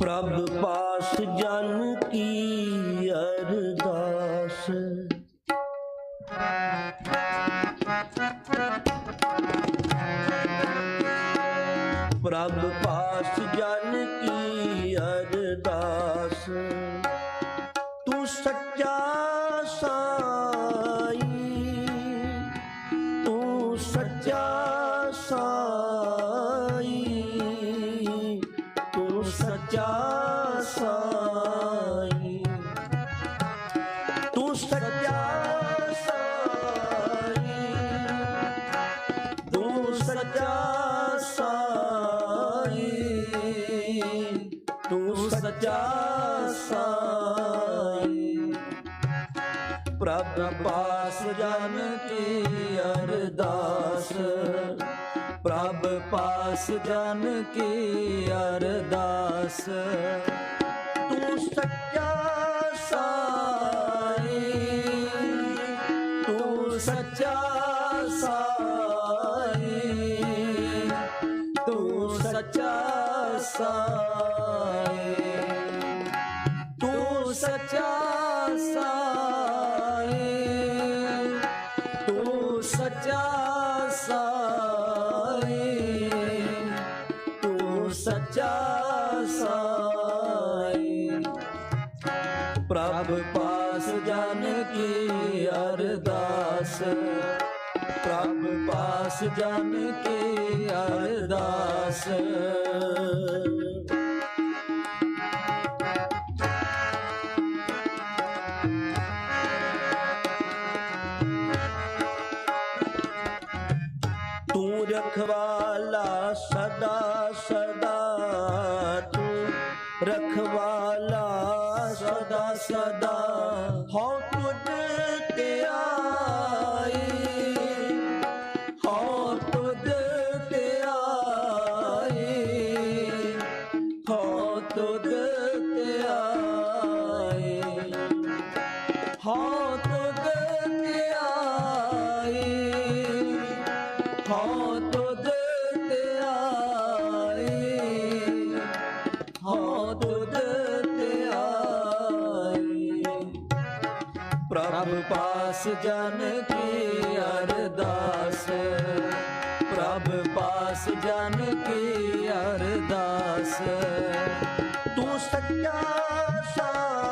ਪ੍ਰਭ ਪਾਸ ਜਨ ਕੀ ਅਰਦਾਸ। ਪ੍ਰਭ ਪਾਸ ਜਨ ਕੀ ਅਰਦਾਸ। ਤੂੰ ਸੱਚਾ ਸਾਈ ਅਰਦਾਸ। ਪ੍ਰਭ ਪਾਸ ਜਨ ਕੀ ਅਰਦਾਸ। ਤੂੰ ਸੱਚਾ ਸਾਈ। ਤੂੰ ਸੱਚਾ ਸਾਈ। ਤੂੰ ਸੱਚਾ ਸਾਈ। ਸਾਈ ਪ੍ਰਭ ਪਾਸ ਜਨ ਕੀ ਅਰਦਾਸ। ਪ੍ਰਭ ਪਾਸ ਜਨ ਕੀ ਅਰਦਾਸ। ਤੂੰ ਰਖਵਾਲਾ ਸਦਾ no, no, no. ਪ੍ਰਭ ਪਾਸ ਜਨ ਕੀ ਅਰਦਾਸ? ਪ੍ਰਭ ਪਾਸ ਜਨ ਕੀ ਅਰਦਾਸ? ਤੂੰ ਸੱਚਾ ਸਾਈ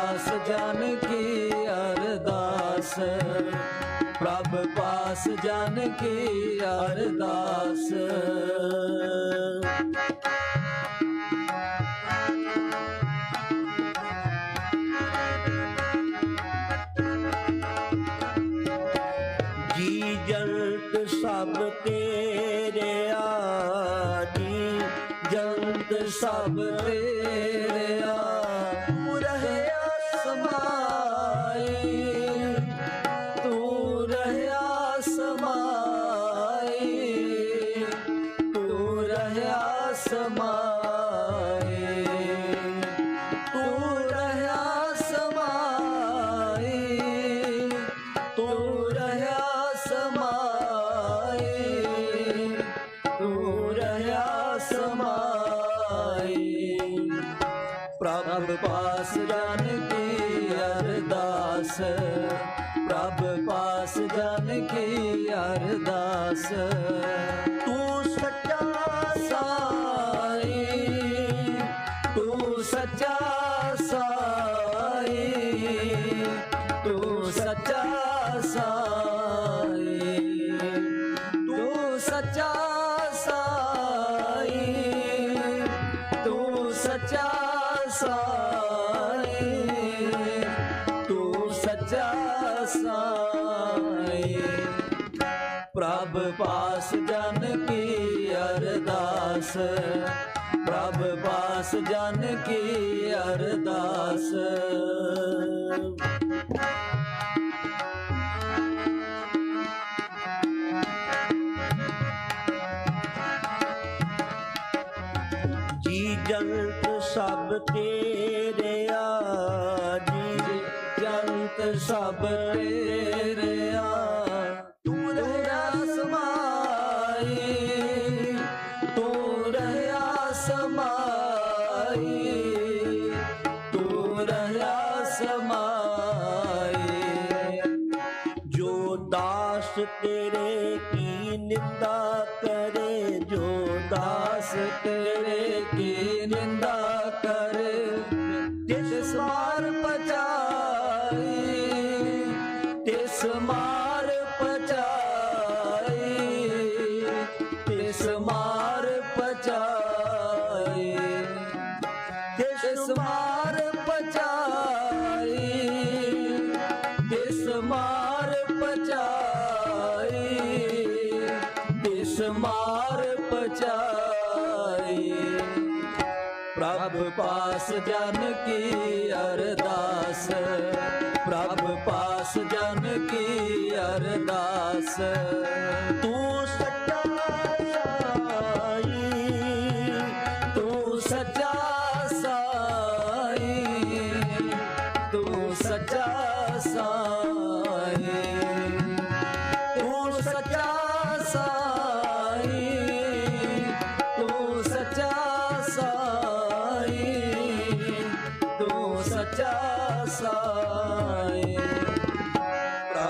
ਪ੍ਰਭ ਜਨ ਕੀ ਅਰਦਾਸ ਪ੍ਰਭ ਪਾਸ ਜਨ ਕੀ ਅਰਦਾਸ ਜੀ ਜੰਤ ਸਭ ਤੇਰੇ ਆਜੀ ਜੰਤ ਸਭ ਤੇਰੇ ਸਮਾਈ ਤੂੰ ਰਹਿਆ ਸਮਾਈ ਤੂੰ ਰਹਿਆ ਸਮਾਈ ਤੂੰ ਰਹਿਆ ਸਮਾਈ ਤੂੰ ਰਹਿਆ ਸਮਾਈ ਪ੍ਰਭ ਪਾਸ ਜਨ ਕੀ ਅਰਦਾਸ ਅਰਦਾਸ ਤੂੰ ਸੱਚਾ ਸਾਈ ਤੂੰ ਸੱਚਾ ਸਾਈ ਤੂੰ ਸੱਚਾ ਸਾਈ ਤੂੰ ਸੱਚਾ ਸਾਈ ਤੂੰ ਸੱਚਾ ਸਾਈ ਤੂੰ ਸੱਚਾ ਪਾਸ ਜਨ ਕੀ ਅਰਦਾਸ? ਪ੍ਰਭ ਪਾਸ ਜਨ ਕੀ ਅਰਦਾਸ? ਕਰੇ ਜੋ ਦਾਸ ਤੇਰੇ ਕੀ ਨਿੰਦਾ ਕਰੇ। ਤਿਸ ਮਾਰ ਪਚਾਈ ਤਿਸ ਮਾਰ ਪਚਾਈ ਤਿਸ ਮਾਰ ਪਚਾਈ ਤਿਸ ਮਾਰ ਪਾਸ ਜਨ ਕੀ ਅਰਦਾਸ? ਪ੍ਰਭ ਪਾਸ ਜਨ ਕੀ ਅਰਦਾਸ? ਤੂੰ ਸੱਚਾ ਸਾਈ ਤੂੰ ਸੱਚਾ ਸਾਈ, ਤੂੰ ਸੱਚਾ ਸਾਈ।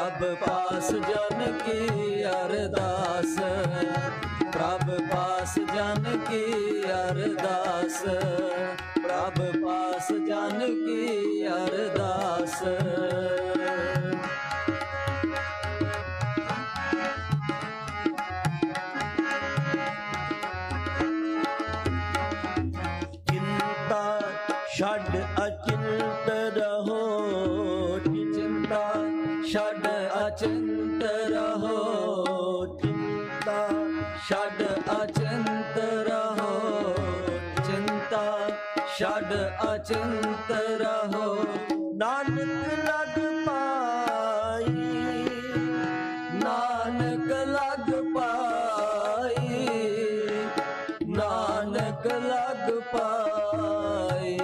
ਪ੍ਰਭ ਪਾਸ ਜਨ ਕੀ ਅਰਦਾਸ, ਪ੍ਰਭ ਪਾਸ ਜਨ ਕੀ ਅਰਦਾਸ, ਪ੍ਰਭ ਪਾਸ ਜਨ ਕੀ ਅਰਦਾਸ। ਛੱਡ ਅਚਿੰਤ ਰਹੋ। ਨਾਨਕ ਲਗ ਪਾਈ ਨਾਨਕ ਲਗ ਪਾਈ ਨਾਨਕ ਲਗ ਪਾਈ।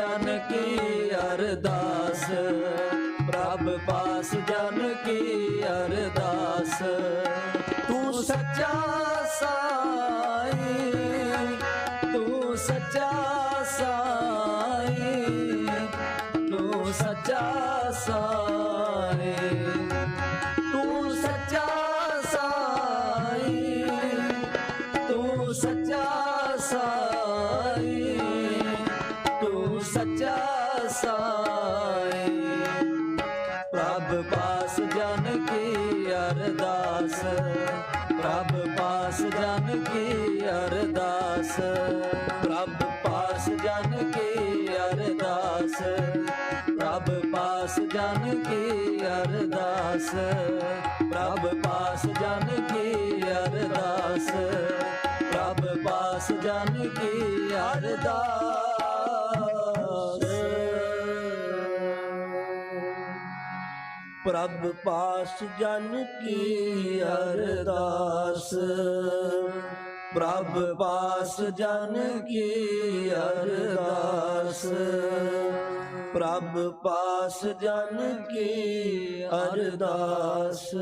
ਜਨ ਕੀ ਅਰਦਾਸ, ਪ੍ਰਭ ਪਾਸ ਜਨ ਕੀ ਅਰਦਾਸ। ਤੂੰ ਸੱਚਾ ਸਾਈ, ਤੂੰ ਸੱਚਾ ਸਾਈ, ਤੂੰ ਸੱਚਾ ਸਾਈ। ਕੀ ਅਰਦਾਸ। ਪ੍ਰਭ ਪਾਸ ਜਨ ਕੀ ਅਰਦਾਸ। ਪ੍ਰਭ ਪਾਸ ਜਨ ਕੀ ਅਰਦਾਸ। ਪ੍ਰਭ ਪਾਸ ਜਨ ਕੀ ਅਰਦਾਸ। ਪ੍ਰਭ ਪਾਸ ਜਨ ਕੀ ਅਰਦਾਸ। ਪ੍ਰਭ ਪਾਸ ਜਨ ਕੀ ਅਰਦਾਸ। ਪ੍ਰਭ ਪਾਸ ਜਨ ਕੀ ਅਰਦਾਸ? ਪ੍ਰਭ ਪਾਸ ਜਨ ਕੀ ਅਰਦਾਸ? ਪ੍ਰਭ ਪਾਸ ਜਨ ਕੀ ਅਰਦਾਸ?